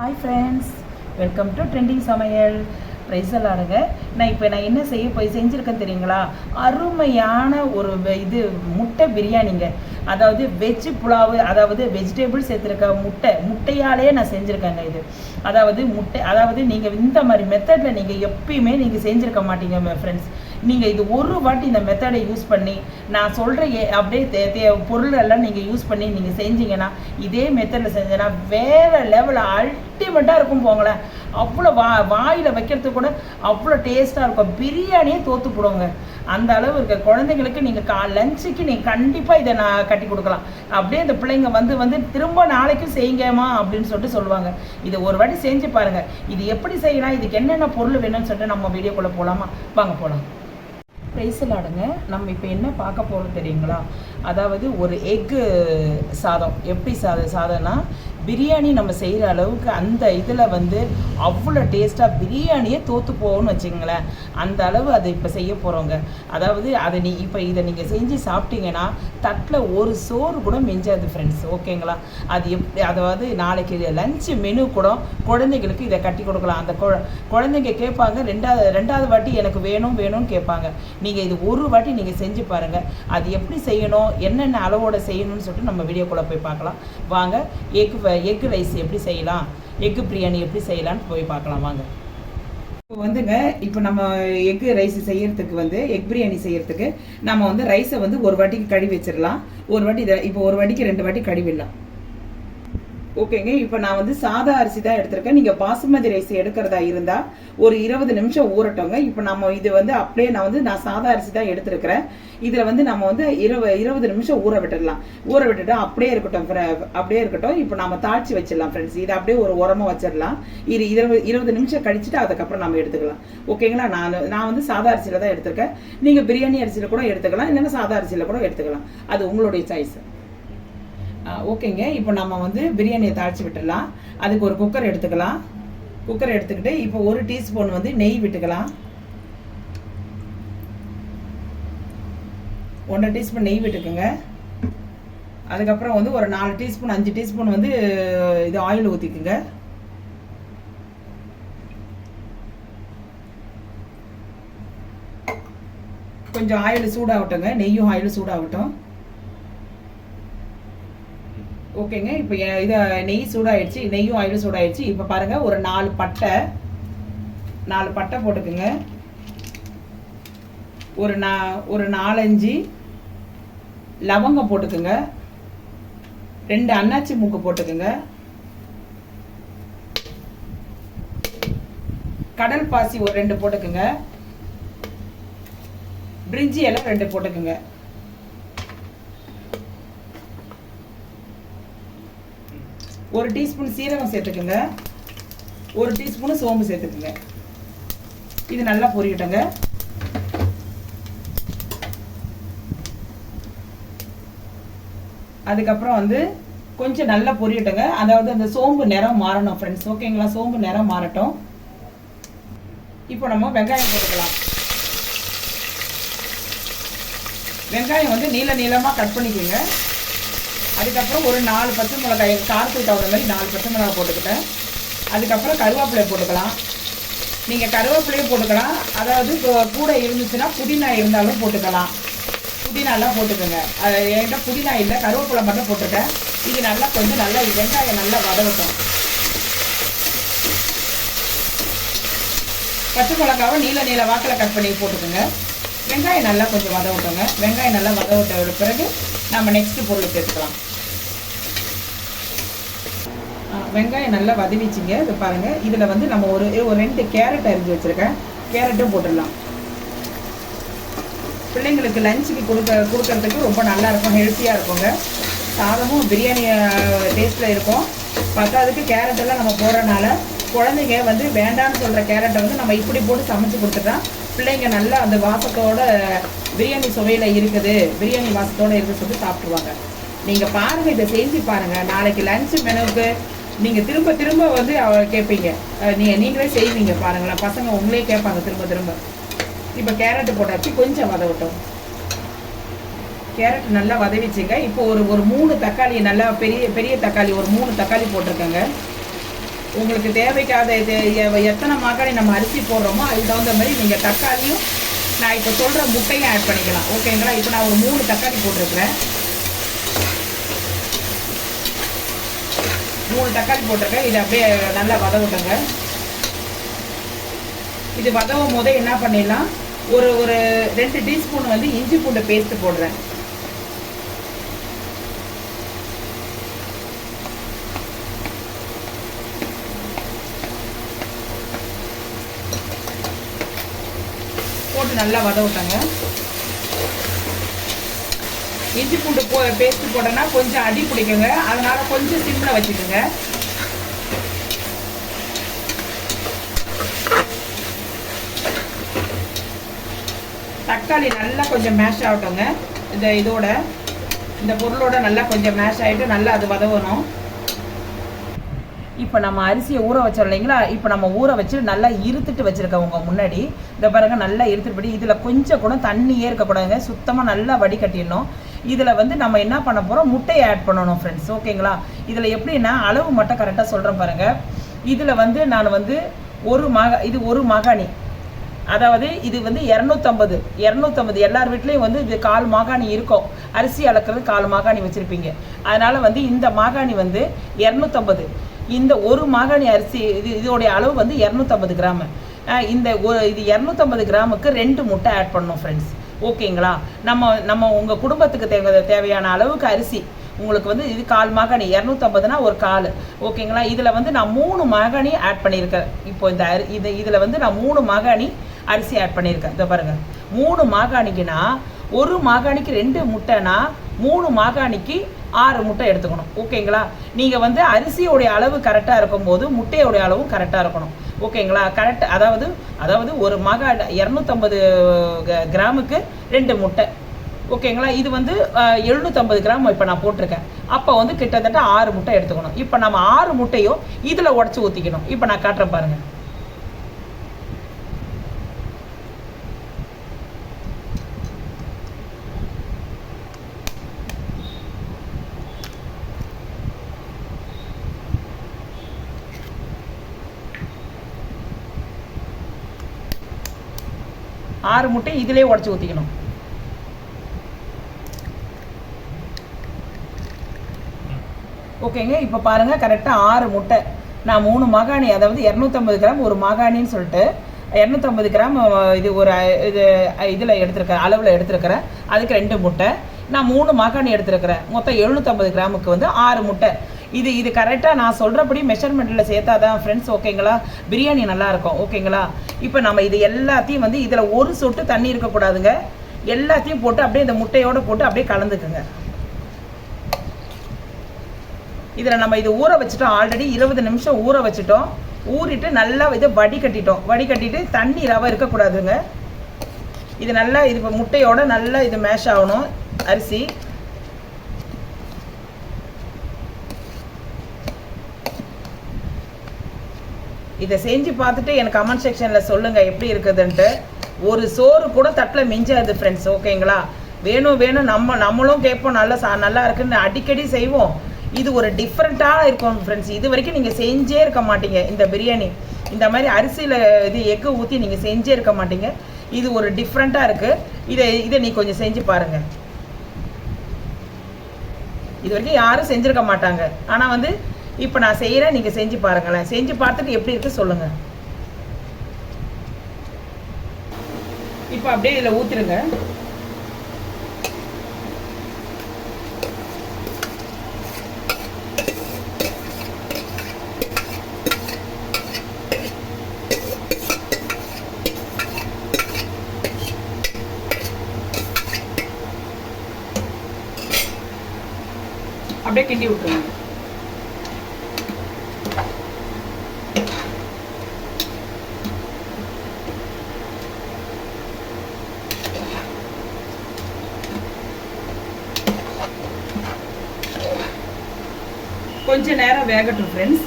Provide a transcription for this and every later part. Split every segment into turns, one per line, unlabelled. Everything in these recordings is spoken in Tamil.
Hi friends welcome to trending Samayal. ப்ரைஸலாடுங்க நான் இப்போ நான் என்ன செய்ய போய் செஞ்சுருக்கேன் தெரியுங்களா? அருமையான ஒரு இது முட்டை பிரியாணிங்க. அதாவது வெஜ் புலாவு அதாவது வெஜிடபிள் சேர்த்துருக்க முட்டை முட்டையாலேயே நான் செஞ்சுருக்கேங்க இது. அதாவது முட்டை அதாவது நீங்கள் இந்த மாதிரி மெத்தடில் நீங்கள் எப்பயுமே நீங்கள் செஞ்சுருக்க மாட்டீங்க ஃப்ரெண்ட்ஸ் நீங்கள் இது ஒரு வாட்டி இந்த மெத்தடை யூஸ் பண்ணி நான் சொல்கிற அப்படியே தே தே பொருள் எல்லாம் நீங்கள் யூஸ் பண்ணி நீங்கள் செஞ்சீங்கன்னா இதே மெத்தடில் செஞ்சேன்னா வேறு லெவலில் அல்டிமேட்டாக இருக்கும் போங்களேன். அவ்வளோ வா வாயில் வைக்கிறதுக்கு கூட அவ்வளோ டேஸ்ட்டாக இருக்கும். பிரியாணியே தோற்று போடுவோங்க. அந்த அளவு இருக்க குழந்தைங்களுக்கு நீங்கள் கா லஞ்சுக்கு நீங்கள் கண்டிப்பாக இதை நான் கட்டி கொடுக்கலாம். அப்படியே இந்த பிள்ளைங்க வந்து வந்து திரும்ப நாளைக்கும் செய்யுங்கம்மா அப்படின்னு சொல்லிட்டு சொல்லுவாங்க. இதை ஒரு வாட்டி செஞ்சு பாருங்கள் இது எப்படி செய்யலாம்? இதுக்கு என்னென்ன பொருள் வேணும்னு சொல்லிட்டு நம்ம வீடியோக்குள்ளே போகலாமா வாங்க போகலாம் ப்ரைஸில் நம்ம இப்போ என்ன பார்க்க போகிறோம் தெரியுங்களா? அதாவது ஒரு எக்கு சாதம். எப்படி சாத சாதம்னா பிரியாணி நம்ம செய்கிற அளவுக்கு அந்த இதில் வந்து அவ்வளோ டேஸ்ட்டாக பிரியாணியே தோற்று போகும்னு வச்சுங்களேன் அந்த அளவு அதை இப்போ செய்ய போகிறோங்க அதாவது அதை நீ இப்போ இதை நீங்கள் செஞ்சு சாப்பிட்டீங்கன்னா தட்டில் ஒரு சோறு கூட மிஞ்சாது ஃப்ரெண்ட்ஸ் ஓகேங்களா? அது எப்படி அதாவது நாளைக்கு லஞ்சு மெனு கூட குழந்தைங்களுக்கு இதை கட்டி கொடுக்கலாம். அந்த குழந்தைங்க கேட்பாங்க ரெண்டாவது ரெண்டாவது வாட்டி எனக்கு வேணும் வேணும்னு கேட்பாங்க. நீங்கள் இது ஒரு வாட்டி நீங்கள் செஞ்சு பாருங்கள் அது எப்படி செய்யணும் என்னென்ன அளவோட செய்யணும்னு சொல்லிட்டு நம்ம வீடியோக்குள்ளே போய் பார்க்கலாம். வாங்க ஏக்கு எக்கு ரைஸ் எப்படி செய்யலாம்? எக்கு பிரியாணி எப்படி செய்யலாம்னு போய் பார்க்கலாம் வாங்க. இப்போ வந்துங்க இப்போ நம்ம எக் ரைஸ் செய்யறதுக்கு வந்து எக் பிரியாணி செய்யறதுக்கு நம்ம வந்து ரைஸை வந்து ஒரு வாட்டிக்கு கழுவி வச்சிடலாம். ஒரு வாட்டி இதை இப்போ ஒரு வாட்டிக்கு ரெண்டு வாட்டி கழுவிடலாம். ஓகேங்க இப்போ நான் வந்து சாதா அரிசி தான் எடுத்திருக்கேன். நீங்கள் பாசுமதி ரைஸ் எடுக்கிறதா இருந்தால் ஒரு இருபது நிமிஷம் ஊறட்டோங்க. இப்போ நம்ம இது வந்து அப்படியே நான் வந்து நான் சாதா அரிசி தான் எடுத்திருக்கிறேன். இதில் வந்து நம்ம வந்து இருபது இருபது நிமிஷம் ஊற விட்டுடலாம். ஊற விட்டுட்டு அப்படியே இருக்கட்டும் அப்படியே இருக்கட்டும். இப்போ நம்ம தாழ்ச்சி வச்சிடலாம் ஃப்ரெண்ட்ஸ் இதை அப்படியே ஒரு உரமாக வச்சிடலாம். இது இருபது இருபது நிமிஷம் கழிச்சுட்டு அதுக்கப்புறம் நம்ம எடுத்துக்கலாம். ஓகேங்களா? நான் நான் வந்து சாதா அரிசியில் தான் எடுத்திருக்கேன். நீங்கள் பிரியாணி அரிசியில் கூட எடுத்துக்கலாம். இல்லைன்னா சாதா அரிசியில் கூட எடுத்துக்கலாம். அது உங்களுடைய சாய்ஸ் ஓகேங்க. இப்போ நம்ம வந்து பிரியாணியை தாளிச்சு விட்டுடலாம். அதுக்கு ஒரு குக்கர் எடுத்துக்கலாம். குக்கர் எடுத்துக்கிட்டு இப்போ ஒரு டீஸ்பூன் வந்து நெய் விட்டுக்கலாம். ஒன்றரை டீஸ்பூன் நெய் விட்டுக்குங்க. அதுக்கப்புறம் வந்து ஒரு நாலு டீஸ்பூன் அஞ்சு டீஸ்பூன் வந்து இது ஆயில் ஊற்றிக்குங்க கொஞ்சம் ஆயில் சூடாகட்டுங்க. நெய்யும் ஆயிலும் சூடாகட்டும். ஓகேங்க. இப்போ இதை நெய் சூடாயிடுச்சு நெய்யும் ஆயிலும் சூடாயிடுச்சு. இப்போ பாருங்கள் ஒரு நாலு பட்டை நாலு பட்டை போட்டுக்குங்க. ஒரு நா ஒரு நாலஞ்சு லவங்கம் போட்டுக்குங்க. ரெண்டு அன்னாச்சி மூக்கு போட்டுக்குங்க. கடல் பாசி ஒரு ரெண்டு போட்டுக்குங்க. பிரிஞ்சி எல்லாம் ரெண்டு போட்டுக்குங்க. ஒரு டீஸ்பூன் சீரகம் சேர்த்துக்குங்க. ஒரு டீஸ்பூன் சோம்பு சேர்த்துக்குங்க. இது நல்லா பொரியட்டுங்க. அதுக்கப்புறம் வந்து கொஞ்சம் நல்லா பொரியட்டுங்க. அதாவது அந்த சோம்பு நிறம் மாறணும் ஃப்ரெண்ட்ஸ் ஓகேங்களா சோம்பு நிறம் மாறட்டும். இப்போ நம்ம வெங்காயம் போட்டுக்கலாம். வெங்காயம் வந்து நீள நீளமாக கட் பண்ணிக்கோங்க. அதுக்கப்புறம் ஒரு நாலு பச்சை மிளகாய் காரத்துக்கு தகுந்த மாதிரி நாலு பச்சை மிளகாய் போட்டுக்கிட்டேன். அதுக்கப்புறம் கருவேப்பிலை போட்டுக்கலாம். நீங்கள் கருவேப்பிலையும் போட்டுக்கலாம். அதாவது கூட இருந்துச்சுன்னா புதினா இருந்தாலும் போட்டுக்கலாம். புதினாலாம் போட்டுக்கோங்க. அது என்கிட்ட புதினா இல்லை கருவேப்பிலை மட்டும் போட்டுருக்கேன். இது நல்லா கொஞ்சம் நல்லா வெங்காயம் நல்லா வதங்கட்டும். பச்சை மிளகாவை நீல நீல வாக்கில் கட் பண்ணி போட்டுக்கோங்க. வெங்காயம் நல்லா கொஞ்சம் வதவட்டுங்க வெங்காயம் நல்லா வதவிட்ட பிறகு நம்ம நெக்ஸ்ட் பொருள் சேர்த்துக்கலாம். வெங்காயம் நல்லா வதவிச்சிங்க இது பாருங்க. இதில் வந்து நம்ம ஒரு ஒரு ரெண்டு கேரட் அரிஞ்சு வச்சுருக்கேன். கேரட்டும் போட்டுடலாம். பிள்ளைங்களுக்கு லஞ்சுக்கு கொடுக்க கொடுக்கறதுக்கு ரொம்ப நல்லா இருக்கும் ஹெல்த்தியாக இருக்குங்க. சாதமும் பிரியாணி டேஸ்ட்டில் இருக்கும். பத்தாவதுக்கு கேரட் எல்லாம் நம்ம போடுறனால குழந்தைங்க வந்து வேண்டாம்னு சொல்கிற கேரட்டை வந்து நம்ம இப்படி போட்டு சமைச்சு கொடுத்துட்டா பிள்ளைங்க நல்லா அந்த வாசத்தோட பிரியாணி சுவையில் இருக்குது. பிரியாணி வாசத்தோட இருக்குது சொல்லி சாப்பிட்ருவாங்க நீங்கள் பாருங்கள் இதை செஞ்சு பாருங்கள் நாளைக்கு லஞ்சு மெனுவுக்கு நீங்கள் திரும்ப திரும்ப வந்து அவ கேட்பீங்க நீங்கள் நீங்களே செய்வீங்க பாருங்களேன். பசங்க உங்களே கேட்பாங்க திரும்ப திரும்ப. இப்போ கேரட் போட்டாச்சு கொஞ்சம் வதவட்டும். கேரட் நல்லா வதவிச்சுங்க. இப்போ ஒரு ஒரு மூணு தக்காளி நல்லா பெரிய பெரிய தக்காளி ஒரு மூணு தக்காளி போட்டிருக்கேங்க. உங்களுக்கு தேவைக்காத இது எத்தனை மாக்காளி நம்ம அரிசி போடுறோமோ அதுக்கு தகுந்த மாதிரி நீங்கள் தக்காளியும் நான் இப்போ சொல்கிற முட்டையும் ஆட் பண்ணிக்கலாம். ஓகேங்களா? இப்போ நான் ஒரு மூணு தக்காளி போட்டிருக்கிறேன். மூணு தக்காளி போட்டிருக்கேன். இதை அப்படியே நல்லா வதவிட்டுங்க இது வதவும் போதே என்ன பண்ணிடலாம்? ஒரு ஒரு ரெண்டு டீஸ்பூன் வந்து இஞ்சி பூண்டு பேஸ்ட் போடுறேன். போட்டு நல்லா வதவிட்டாங்க இஞ்சி பூண்டு போ பேஸ்ட் போட்டோன்னா கொஞ்சம் அடி பிடிக்குங்க. அதனால கொஞ்சம் சிம்மில் வச்சுக்கோங்க. தக்காளி நல்லா கொஞ்சம் மேஷ் ஆகட்டுங்க. இந்த இதோட இந்த பொருளோட நல்லா கொஞ்சம் மேஷ் ஆகிட்டு நல்லா அது வதவணும். இப்போ நம்ம அரிசியை ஊற வச்சோம் இல்லைங்களா? இப்போ நம்ம ஊற வச்சு நல்லா இருத்துட்டு வச்சுருக்கோம் முன்னாடி. இந்த பாருங்க நல்லா இருத்துட்டு இதில் கொஞ்சம் கூட தண்ணியே இருக்கக்கூடாதுங்க சுத்தமாக நல்லா வடிகட்டிடணும். இதில் வந்து நம்ம என்ன பண்ண போகிறோம் முட்டையை ஆட் பண்ணணும் ஃப்ரெண்ட்ஸ் ஓகேங்களா? இதில் எப்படின்னா அளவு மட்டும் கரெக்டாக சொல்கிறேன் பாருங்கள் இதில் வந்து நான் வந்து ஒரு மக இது ஒரு மகாணி அதாவது இது வந்து இரநூத்தம்பது. இரநூத்தம்பது. எல்லார் வீட்லேயும் வந்து இது கால் மாகாணி இருக்கும். அரிசி அளக்கிறது கால் மாகாணி வச்சுருப்பீங்க. அதனால் வந்து இந்த மாகாணி வந்து இரநூத்தம்பது. இந்த ஒரு மாகாணி அரிசி இது இதோடைய அளவு வந்து இரநூத்தம்பது கிராமு. இந்த ஒரு இது இரநூத்தம்பது கிராமுக்கு ரெண்டு முட்டை ஆட் பண்ணணும் ஃப்ரெண்ட்ஸ் ஓகேங்களா? நம்ம நம்ம உங்கள் குடும்பத்துக்கு தேவை தேவையான அளவுக்கு அரிசி. உங்களுக்கு வந்து இது கால் மாகாணி இரநூத்தம்பதுனா ஒரு கால். ஓகேங்களா? இதில் வந்து நான் மூணு மகனி ஆட் பண்ணியிருக்கேன். இப்போ இந்த அரி இது இதில் வந்து நான் மூணு மகனி அரிசி ஆட் பண்ணியிருக்கேன். இதை பாருங்கள் மூணு மாகாணிக்குனா ஒரு மாகாணிக்கு ரெண்டு முட்டைனா மூணு மாகாணிக்கு ஆறு முட்டை எடுத்துக்கணும். ஓகேங்களா? நீங்கள் வந்து அரிசியோடைய அளவு கரெக்டாக இருக்கும்போது முட்டையோடைய அளவும் கரெக்டாக இருக்கணும். ஓகேங்களா? கரெக்ட் அதாவது அதாவது ஒரு மக இரநூத்தம்பது கிராமுக்கு ரெண்டு முட்டை. ஓகேங்களா? இது வந்து எழுநூற்றம்பது கிராம் இப்போ நான் போட்டிருக்கேன். அப்போ வந்து கிட்டத்தட்ட ஆறு முட்டை எடுத்துக்கணும். இப்போ நம்ம ஆறு முட்டையும் இதில் உடச்சி ஊற்றிக்கணும் இப்போ நான் காட்டுறேன் பாருங்கள் ஆறு முட்டை இதிலே உடச்சி ஊற்றிக்கணும் ஓகேங்க இப்போ பாருங்கள் கரெக்டாக ஆறு முட்டை. நான் மூணு மாகாணி அதாவது இரநூத்தம்பது கிராம் ஒரு மாகாணின்னு சொல்லிட்டு இரநூத்தம்பது கிராம் இது ஒரு இது இதில் எடுத்திருக்கிறேன் அளவில் எடுத்திருக்கிறேன். அதுக்கு ரெண்டு முட்டை. நான் மூணு மாகாணி எடுத்திருக்கிறேன். மொத்தம் எழுநூற்றம்பது கிராமுக்கு வந்து ஆறு முட்டை. இது இது கரெக்டாக நான் சொல்கிறபடி மெஷர்மெண்ட்டில் சேர்த்தா தான் ஃப்ரெண்ட்ஸ் ஓகேங்களா பிரியாணி நல்லாயிருக்கும் ஓகேங்களா இப்போ நம்ம இது எல்லாத்தையும் வந்து இதில் ஒரு சொட்டு தண்ணி இருக்கக்கூடாதுங்க எல்லாத்தையும் போட்டு அப்படியே இந்த முட்டையோடு போட்டு அப்படியே கலந்துக்குங்க. இதில் நம்ம இது ஊற வச்சுட்டோம் ஆல்ரெடி இருபது நிமிஷம் ஊற வச்சுட்டோம். ஊறிட்டு நல்லா இதை வடிகட்டிட்டோம். வடிகட்டிட்டு தண்ணி ரவை இருக்கக்கூடாதுங்க இது நல்லா இது இப்போ முட்டையோட நல்லா இது மேஷ் ஆகணும் அரிசி. இதை செஞ்சு பார்த்துட்டு எனக்கு கமெண்ட் செக்ஷனில் சொல்லுங்கள் எப்படி இருக்குதுன்ட்டு. ஒரு சோறு கூட தட்டில் மிஞ்சாது ஃப்ரெண்ட்ஸ் ஓகேங்களா வேணும் வேணும் நம்ம நம்மளும் கேட்போம் நல்லா சா நல்லா இருக்குன்னு அடிக்கடி செய்வோம். இது ஒரு டிஃப்ரெண்ட்டாக இருக்கும் ஃப்ரெண்ட்ஸ் இது வரைக்கும் நீங்கள் செஞ்சே இருக்க மாட்டீங்க இந்த பிரியாணி. இந்த மாதிரி அரிசியில் இது எக்கு ஊற்றி நீங்கள் செஞ்சே இருக்க மாட்டீங்க. இது ஒரு டிஃப்ரெண்ட்டாக இருக்குது இதை இதை நீ கொஞ்சம் செஞ்சு பாருங்கள் இது வரைக்கும் யாரும் செஞ்சுருக்க மாட்டாங்க. ஆனால் வந்து இப்போ நான் செய்கிறேன் நீங்கள் செஞ்சு பாருங்களேன். செஞ்சு பார்த்துட்டு எப்படி இருக்கு சொல்லுங்கள் இப்போ அப்படியே இதில் ஊற்றிடுங்க அப்படியே கிண்டி விட்டுருங்க. கொஞ்ச நேரம் வேகட்டும் ஃப்ரெண்ட்ஸ்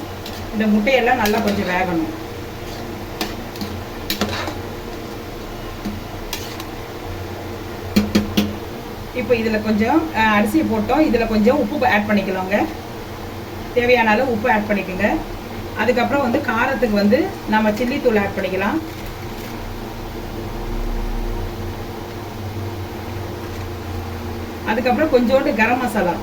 இந்த முட்டையெல்லாம் நல்லா கொஞ்சம் வேகணும். இப்போ இதில் கொஞ்சம் அரிசியை போட்டோம். இதில் கொஞ்சம் உப்பு ஆட் பண்ணிக்கலாங்க. தேவையான அளவு உப்பு ஆட் பண்ணிக்கோங்க. அதுக்கப்புறம் வந்து காரத்துக்கு வந்து நம்ம சில்லி தூள் ஆட் பண்ணிக்கலாம். அதுக்கப்புறம் கொஞ்சோண்டு கரம் மசாலா.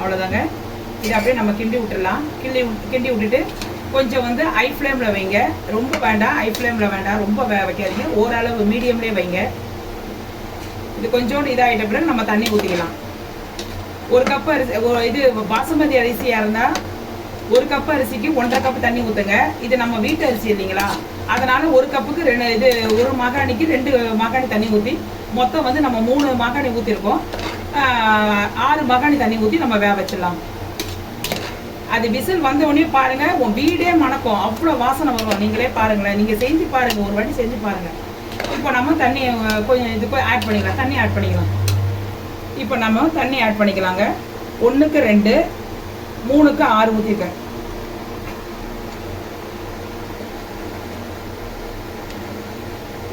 அவ்வளோதாங்க இதை அப்படியே நம்ம கிண்டி விட்டுடலாம். கிண்டி கிண்டி விட்டுட்டு கொஞ்சம் வந்து ஐ ஃப்ளேமில் வைங்க. ரொம்ப வேண்டாம் ஐ ஃப்ளேமில் வேண்டாம். ரொம்ப வைக்காதீங்க. ஓரளவு மீடியம்லேயே வைங்க. இது கொஞ்சோண்டு இதாகிட்ட பிறகு நம்ம தண்ணி ஊற்றிக்கலாம் ஒரு கப் அரிசி இது பாசுமதி அரிசியாக இருந்தால் ஒரு கப் அரிசிக்கு ஒன்றரை கப் தண்ணி ஊற்றுங்க இது நம்ம வீட்டு அரிசி இல்லைங்களா? அதனால ஒரு கப்புக்கு ரெண்டு இது ஒரு மாகாணிக்கு ரெண்டு மாகாணி தண்ணி ஊற்றி மொத்தம் வந்து நம்ம மூணு மாகாணி ஊற்றிருக்கோம் ஆறு மகாணி தண்ணி ஊற்றி நம்ம வேக வச்சிடலாம். அது விசில் வந்த உடனே பாருங்க உன் வீடே மணக்கும். அவ்வளோ வாசனை வரும். நீங்களே பாருங்களேன். நீங்க செஞ்சு பாருங்க. ஒரு வாட்டி செஞ்சு பாருங்க. இப்போ நம்ம தண்ணி கொஞ்சம் இதுக்கு ஆட் பண்ணிக்கலாம். தண்ணி ஆட் பண்ணிக்கலாம். இப்போ நம்ம தண்ணி ஆட் பண்ணிக்கலாங்க. ஒன்றுக்கு ரெண்டு மூணுக்கு ஆறு ஊற்றிருக்கேன்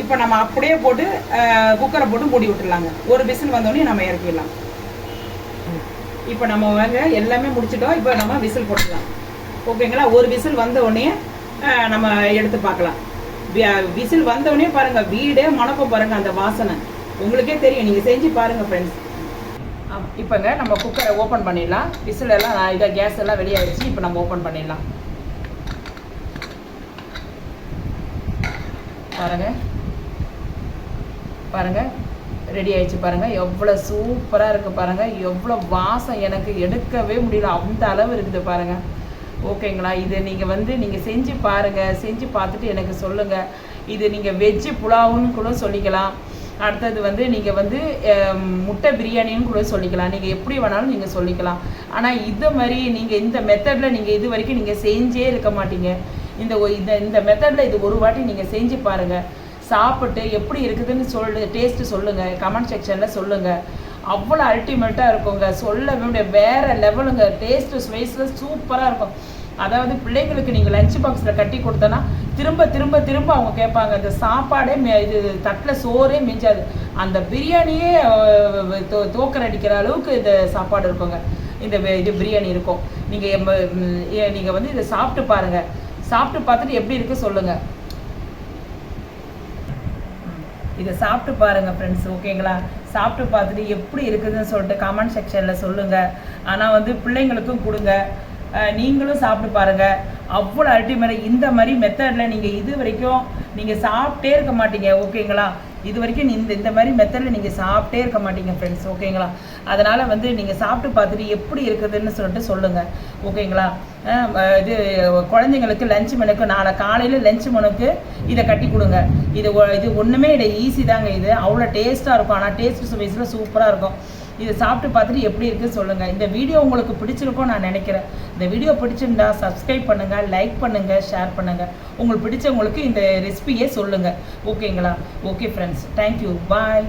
இப்போ நம்ம அப்படியே போட்டு குக்கரை போட்டு மூடி விட்டுடலாங்க. ஒரு விசில் வந்தோடனே நம்ம இறக்கிடலாம். இப்போ நம்ம வாங்க எல்லாமே முடிச்சிட்டோம். இப்போ நம்ம விசில் போட்டுக்கலாம் ஓகேங்களா? ஒரு விசில் வந்த உடனே நம்ம எடுத்து பார்க்கலாம். விசில் வந்த உடனே வீடே மணக்கம் பாருங்க அந்த வாசனை. உங்களுக்கே தெரியும். நீங்கள் செஞ்சு பாருங்கள் ஃப்ரெண்ட்ஸ் இப்போங்க நம்ம குக்கரை ஓப்பன் பண்ணிடலாம். விசில் எல்லாம் இதாக கேஸ் எல்லாம் வெளியாகிடுச்சு இப்போ நம்ம ஓப்பன் பண்ணிடலாம். பாருங்கள் பாருங்க. ரெடி ஆயிடுச்சு பாருங்க. எவ்வளோ சூப்பராக இருக்கு பாருங்க. எவ்வளோ வாசம் எனக்கு எடுக்கவே முடியல. அந்த அளவு இருக்குது பாருங்க. ஓகேங்களா இது நீங்கள் வந்து நீங்கள் செஞ்சு பாருங்க. செஞ்சு பார்த்துட்டு எனக்கு சொல்லுங்க. இது நீங்கள் வெஜ்ஜு புலாவுன்னு கூட சொல்லிக்கலாம். அடுத்தது வந்து நீங்கள் வந்து முட்டை பிரியாணின்னு கூட சொல்லிக்கலாம். நீங்கள் எப்படி வேணாலும் நீங்கள் சொல்லிக்கலாம். ஆனால் இது மாதிரி நீங்கள் இந்த மெத்தடில் நீங்கள் இது வரைக்கும் நீங்கள் செஞ்சே இருக்க மாட்டீங்க. இந்த இந்த இந்த மெத்தடில் இது ஒரு வாட்டி நீங்கள் செஞ்சு பாருங்கள் சாப்பிட்டு எப்படி இருக்குதுன்னு சொல்லு டேஸ்ட்டு சொல்லுங்கள் கமெண்ட் செக்ஷனில் சொல்லுங்கள் அவ்வளோ அல்டிமேட்டாக இருக்குங்க. சொல்லவே முடியாது வேறு லெவலுங்க டேஸ்ட்டு ஸ்வைஸில் சூப்பராக இருக்கும். அதாவது பிள்ளைங்களுக்கு நீங்கள் லஞ்ச் பாக்ஸில் கட்டி கொடுத்தனா திரும்ப திரும்ப திரும்ப அவங்க கேட்பாங்க இந்த சாப்பாடே இது தட்டில் சோறே மிஞ்சாது. அந்த பிரியாணியே அஹ், தோ தோக்கரடிக்கிற அளவுக்கு இந்த சாப்பாடு இருக்குங்க. இந்த இது பிரியாணி இருக்கும். நீங்கள் நீங்கள் வந்து இதை சாப்பிட்டு பாருங்கள் சாப்பிட்டு பார்த்துட்டு எப்படி இருக்குது சொல்லுங்கள் இதை சாப்பிட்டு பாருங்கள் ஃப்ரெண்ட்ஸ் ஓகேங்களா சாப்பிட்டு பார்த்துட்டு எப்படி இருக்குதுன்னு சொல்லிட்டு கமெண்ட் செக்ஷனில் சொல்லுங்கள் ஆனால் வந்து பிள்ளைங்களுக்கும் கொடுங்க. நீங்களும் சாப்பிட்டு பாருங்கள் அவ்வளோ அல்டிமேட் இந்த மாதிரி மெத்தடில் நீங்கள் இது வரைக்கும் நீங்கள் சாப்பிட்டே இருக்க மாட்டீங்க ஓகேங்களா இது வரைக்கும் இந்த இந்த மாதிரி மெத்தடில் நீங்கள் சாப்பிட்டே இருக்க மாட்டீங்க ஃப்ரெண்ட்ஸ் ஓகேங்களா அதனால் வந்து நீங்கள் சாப்பிட்டு பார்த்துட்டு எப்படி இருக்குதுன்னு சொல்லிட்டு சொல்லுங்கள் ஓகேங்களா இது குழந்தைங்களுக்கு லஞ்ச் மெனுக்கு நாளை காலையில் லஞ்ச் மெனுக்கு இதை கட்டி கொடுங்க. இது ஒ- இது ஒன்றுமே இல்லை ஈஸி தாங்க இது. அவ்வளோ டேஸ்ட்டாக இருக்கும். ஆனால் டேஸ்ட் சுவைஸில் சூப்பராக இருக்கும். இதை சாப்பிட்டு பார்த்துட்டு எப்படி இருக்குன்னு சொல்லுங்கள் இந்த வீடியோ உங்களுக்கு பிடிச்சிருக்கோம் நான் நினைக்கிறேன். இந்த வீடியோ பிடிச்சிருந்தா சப்ஸ்கிரைப் பண்ணுங்கள் லைக் பண்ணுங்கள் ஷேர் பண்ணுங்கள் உங்களுக்கு பிடிச்சவங்களுக்கு இந்த ரெசிபியை சொல்லுங்கள் ஓகேங்களா ஓகே ஃப்ரெண்ட்ஸ் தேங்க்யூ பாய்